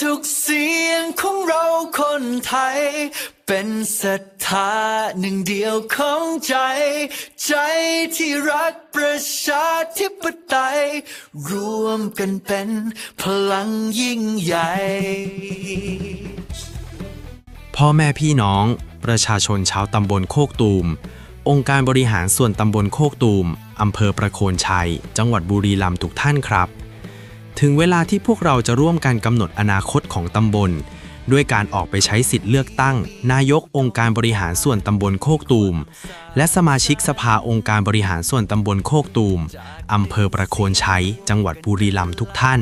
ทุกเสียงของเราคนไทย เป็นศรัทธาหนึ่งเดียวของใจ ใจที่รักประชาธิปไตยรวมกันเป็นพลังยิ่งใหญ่ พ่อแม่พี่น้อง ประชาชนชาวตำบลโคกตูม องค์การบริหารส่วนตำบลโคกตูมอำเภอประโคนชัย จังหวัดบุรีรัมย์ทุกท่านครับ ถึงเวลาที่พวกเราจะร่วมกันกำหนดอนาคตของตำบล ด้วยการออกไปใช้สิทธิ์เลือกตั้ง นายกองค์การบริหารส่วนตำบลโคกตูม และสมาชิกสภาองค์การบริหารส่วนตำบลโคกตูมอำเภอประโคนชัย จังหวัดบุรีรัมย์ทุกท่าน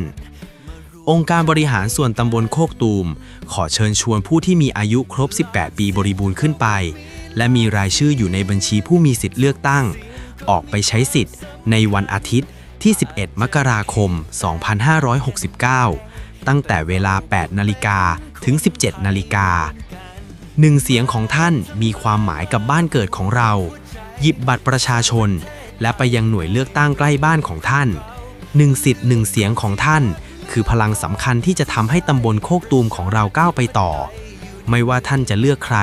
องค์การบริหารส่วนตำบลโคกตูม ขอเชิญชวนผู้ที่มีอายุครบ 18 ปีบริบูรณ์ขึ้นไป และมีรายชื่ออยู่ในบัญชีผู้มีสิทธิ์เลือกตั้ง ออกไปใช้สิทธิ์ในวันอาทิตย์ ที่ 11 มกราคม 2569 ตั้งแต่เวลา 8 นาฬิกาถึง 17 นาฬิกาหนึ่งเสียงของท่านมีความหมายกับบ้านเกิดของเรา หยิบบัตรประชาชน และไปยังหน่วยเลือกตั้งใกล้บ้านของท่านหนึ่งสิทธิ์หนึ่งเสียงของท่าน คือพลังสำคัญที่จะทำให้ตำบลโคกตูมของเราก้าวไปต่อ ไม่ว่าท่านจะเลือกใคร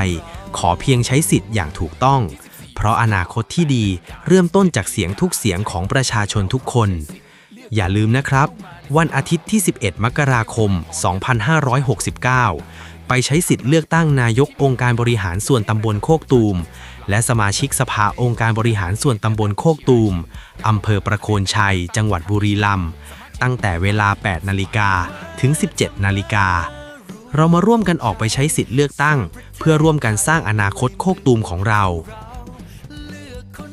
ขอเพียงใช้สิทธิ์อย่างถูกต้อง เพราะอนาคตที่ดีเริ่มต้นจากเสียงทุกเสียงของประชาชนทุกคน อย่าลืมนะครับ วันอาทิตย์ที่ 11 มกราคม 2569 ไปใช้สิทธิ์เลือกตั้งนายกองค์การบริหารส่วนตำบลโคกตูม และสมาชิกสภาองค์การบริหารส่วนตำบลโคกตูมอำเภอประโคนชัย จังหวัดบุรีรัมย์ตั้งแต่เวลา 8 นาฬิกาถึง 17 นาฬิกา เรามาร่วมกันออกไปใช้สิทธิ์เลือกตั้ง เพื่อร่วมกันสร้างอนาคตโคกตูมของเรา